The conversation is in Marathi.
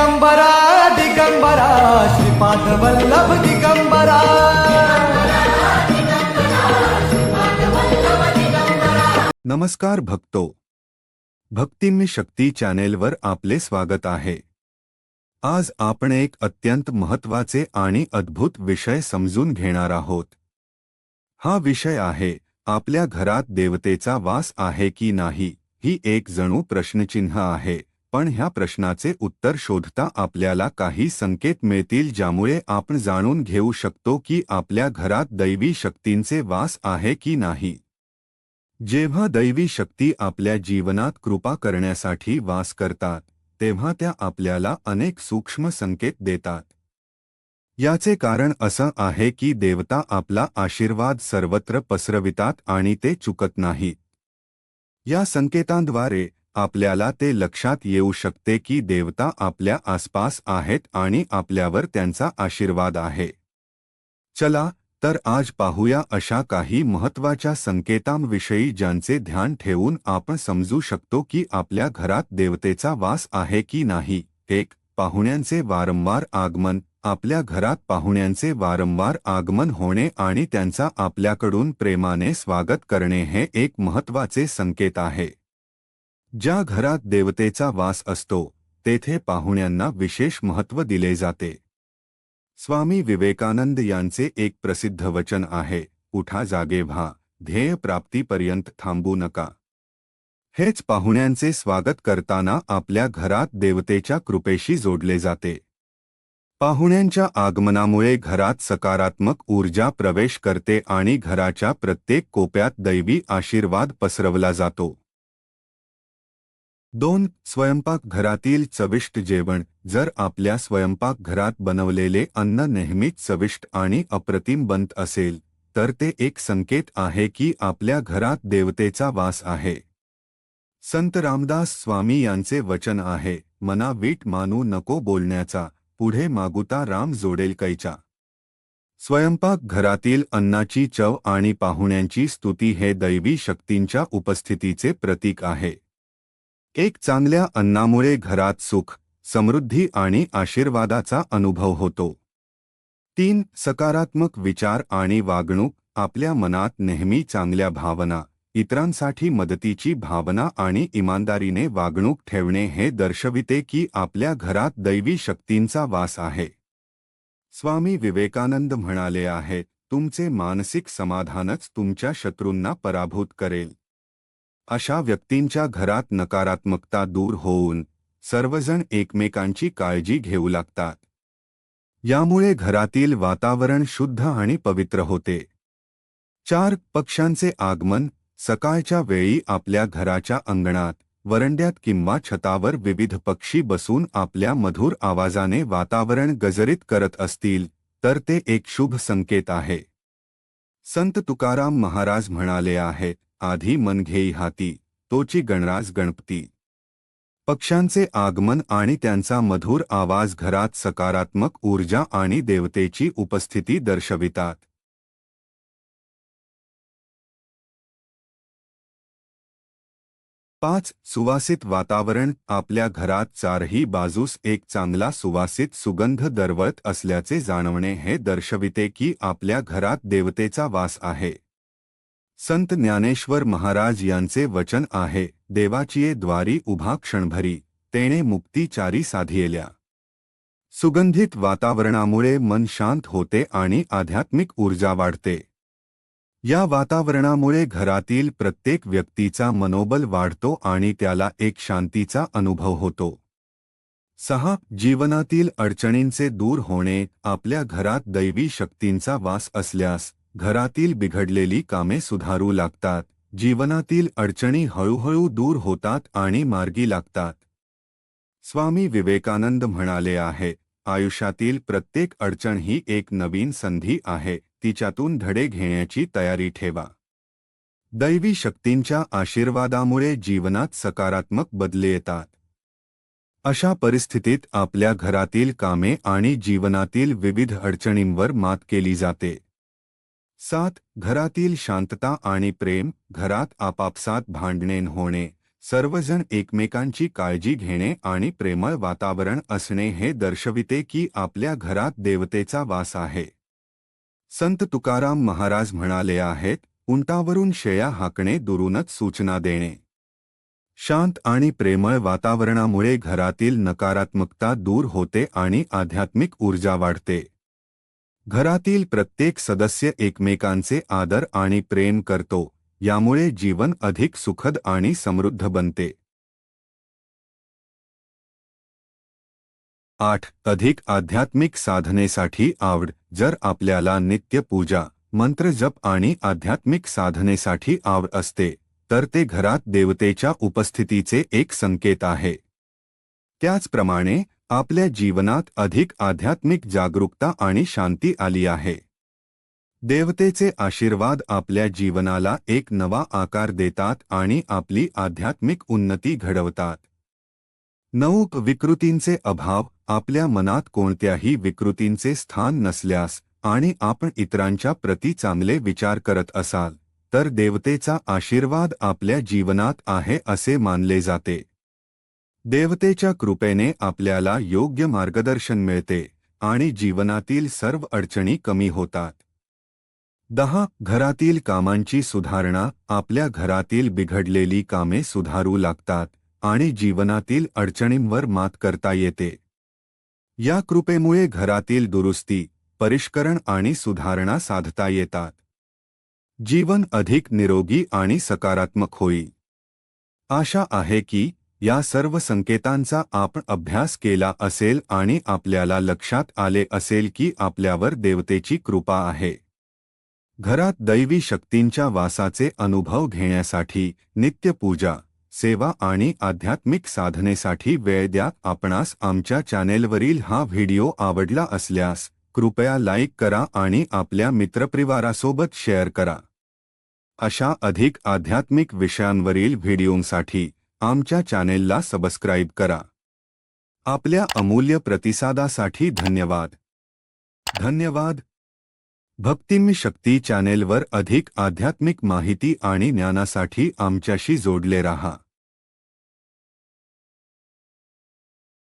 दिगंबरा दिगंबरा श्रीपाद वल्लभ दिगंबरा. नमस्कार भक्तो. भक्तिम्य शक्ती चॅनेलवर आपले स्वागत आहे. आज आपण एक अत्यंत महत्त्वाचे आणि अद्भुत विषय समजून घेणार आहोत. हा विषय आहे आपल्या घरात देवतेचा वास आहे की नाही ही एक जणू प्रश्नचिन्ह आहे. पण ह्या प्रश्नाचे उत्तर शोधता आपल्याला काही संकेत मिळतील ज्यामुळे आपण जाणून घेऊ शकतो की आपल्या घरात दैवी शक्तींचे वास आहे की नाही. जेव्हा दैवी शक्ती आपल्या जीवनात कृपा करण्यासाठी वास करतात तेव्हा त्या आपल्याला अनेक सूक्ष्म संकेत देतात. याचे कारण असं आहे की देवता आपला आशीर्वाद सर्वत्र पसरवितात आणि ते चुकत नाहीत. या संकेतांद्वारे आपल्याला ते लक्षात येऊ शकते की देवता आपल्या आसपास आहेत आणि आपल्यावर त्यांचा आशीर्वाद आहे. चला तर आज पाहूया अशा काही महत्त्वाच्या संकेतांविषयी ज्यांचे ध्यान ठेवून आपण समजू शकतो की आपल्या घरात देवतेचा वास आहे की नाही. एक पाहुण्यांचे वारंवार आगमन. आपल्या घरात पाहुण्यांचे वारंवार आगमन होणे आणि त्यांचा आपल्याकडून प्रेमाने स्वागत करणे हे एक महत्त्वाचे संकेत आहे. ज्या घरात देवतेचा वास असतो तेथे पाहुण्यांना विशेष महत्त्व दिले जाते. स्वामी विवेकानंद यांचे एक प्रसिद्ध वचन आहे उठा जागे व्हा ध्येय प्राप्तीपर्यंत थांबू नका. हेच पाहुण्यांचे स्वागत करताना आपल्या घरात देवतेच्या कृपेशी जोडले जाते. पाहुण्यांच्या आगमनामुळे घरात सकारात्मक ऊर्जा प्रवेश करते आणि घराच्या प्रत्येक कोप्यात दैवी आशीर्वाद पसरवला जातो. दोन स्वयंपाक घरातील चविष्ट जेवण जर आपल्या स्वयंपाकघरात बनवलेले अन्न नेहमीच चविष्ट आणि अप्रतिम बनत असेल तर ते एक संकेत आहे की आपल्या घरात देवतेचा वास आहे. संत रामदास स्वामी यांचे वचन आहे मना वीट मानू नको बोलण्याचा पुढे मागुता राम जोडेल कैचा स्वयंपाक घरातील अन्नाची चव आणि पाहुण्यांची स्तुती हे दैवी शक्तींच्या उपस्थितीचे प्रतीक आहे. एक चांगल्या अन्नामुळे घरात सुख समृद्धी आणि आशीर्वादाचा अनुभव होतो. तीन सकारात्मक विचार आणि वागणूक आपल्या मनात नेहमी चांगल्या भावना इतरांसाठी मदतीची भावना आणि इमानदारीने वागणूक ठेवणे हे दर्शविते की आपल्या घरात दैवी शक्तींचा वास आहे. स्वामी विवेकानंद म्हणाले आहे तुमचे मानसिक समाधानच तुमच्या शत्रूंना पराभूत करेल. अशा व्यक्तींच्या घरात नकारात्मकता दूर होऊन सर्वजण एकमेकांची काळजी घेऊ लागतात. यामुळे घरातील वातावरण शुद्ध आणि पवित्र होते. चार पक्ष्यांचे आगमन सकाळच्या वेळी आपल्या घराच्या अंगणात वरंड्यात किंवा छतावर विविध पक्षी बसून आपल्या मधुर आवाजाने वातावरण गजरित करत असतील तर ते एक शुभ संकेत आहे. संत तुकाराम महाराज म्हणाले आहेत आधी मन घेई हाती तोची गणराज गणपती. पक्ष्यांचे आगमन आणि त्यांचा मधुर आवाज घरात सकारात्मक ऊर्जा आणि देवतेची उपस्थिती दर्शवितात. पाच सुवासित वातावरण आपल्या घरात चारही बाजूस एक चांगला सुवासित सुगंध दरवळत असल्याचे जाणवणे हे दर्शविते की आपल्या घरात देवतेचा वास आहे. संत ज्ञानेश्वर महाराज यांचे वचन आहे देवाचिये द्वारी उभा क्षणभरी तेणे मुक्तीचारी साधियेल्या. सुगंधित वातावरणामुळे मन शांत होते आणि आध्यात्मिक ऊर्जा वाढते. या वातावरणामुळे घरातील प्रत्येक व्यक्तीचा मनोबल वाढतो आणि त्याला एक शांतीचा अनुभव होतो. सहा जीवनातील अडचणींचे दूर होणे आपल्या घरात दैवी शक्तींचा वास असल्यास घरातील बिघडलेली कामे सुधारू लागतात जीवनातील अडचणी हळूहळू दूर होतात आणि मार्गी लागतात. स्वामी विवेकानंद म्हणाले आहे आयुष्यातील प्रत्येक अडचण ही एक नवीन संधी आहे तिच्यातून धडे घेण्याची तयारी ठेवा. दैवी शक्तींच्या आशीर्वादामुळे जीवनात सकारात्मक बदले येतात. अशा परिस्थितीत आपल्या घरातील कामे आणि जीवनातील विविध अडचणींवर मात केली जाते. सात घरातील शांतता आणि प्रेम घरात आपापसात भांडणे होणे सर्वजण एकमेकांची काळजी घेणे आणि प्रेमळ वातावरण असणे हे दर्शविते की आपल्या घरात देवतेचा वास आहे. संत तुकाराम महाराज म्हणाले आहेत उंटावरून शेया हाकणे दुरूनच सूचना देणे. शांत आणि प्रेमळ वातावरणामुळे घरातील नकारात्मकता दूर होते आणि आध्यात्मिक ऊर्जा वाढते. घरातील प्रत्येक सदस्य एकमेकांचे आदर आणि प्रेम करतो यामुळे जीवन अधिक सुखद आणि समृद्ध बनते. आठ. अधिक आध्यात्मिक साधनेसाठी आवड जर आपल्याला नित्य पूजा मंत्र जप आणि आध्यात्मिक साधनेसाठी आवड असते तर ते घरात देवतेच्या उपस्थितीचे एक संकेत आहे. त्याचप्रमाणे आपल्या जीवनात अधिक आध्यात्मिक जागरूकता आणि शांती आली आहे. देवतेचे आशीर्वाद आपल्या जीवनाला एक नवा आकार देतात आणि आपली आध्यात्मिक उन्नती घडवतात. नऊ विकृतींचे अभाव आपल्या मनात कोणत्याही विकृतींचे स्थान नसल्यास आणि आपण इतरांच्या प्रती चांगले विचार करत असाल तर देवतेचा आशीर्वाद आपल्या जीवनात आहे असे मानले जाते. देवतेच्या कृपेने आपल्याला योग्य मार्गदर्शन मिळते आणि जीवनातील सर्व अडचणी कमी होतात. दहा घरातील कामांची सुधारणा आपल्या घरातील बिघडलेली कामे सुधारू लागतात आणि जीवनातील अडचणींवर मात करता येते. या कृपेमुळे घरातील दुरुस्ती परिष्करण आणि सुधारणा साधता येतात. जीवन अधिक निरोगी आणि सकारात्मक होईल. आशा आहे की या सर्व संकेतांचा आपण अभ्यास केला असेल आणि आपल्याला लक्षात आले असेल की आपल्यावर देवतेची कृपा आहे. घरात दैवी शक्तींच्या वासाचे अनुभव घेण्यासाठी नित्यपूजा सेवा आणि आध्यात्मिक साधनेसाठी वेळ द्या. आपणास आमच्या चॅनेलवरील हा व्हिडिओ आवडला असल्यास कृपया लाईक करा आणि आपल्या मित्रपरिवारासोबत शेअर करा. अशा अधिक आध्यात्मिक विषयांवरील व्हिडिओंसाठी आमच्या चॅनेलला सबस्क्राईब करा. आपल्या अमूल्य प्रतिसादासाठी धन्यवाद. धन्यवाद. भक्तिमी शक्ती चॅनेलवर अधिक आध्यात्मिक माहिती आणि ज्ञानासाठी आमच्याशी जोडले रहा.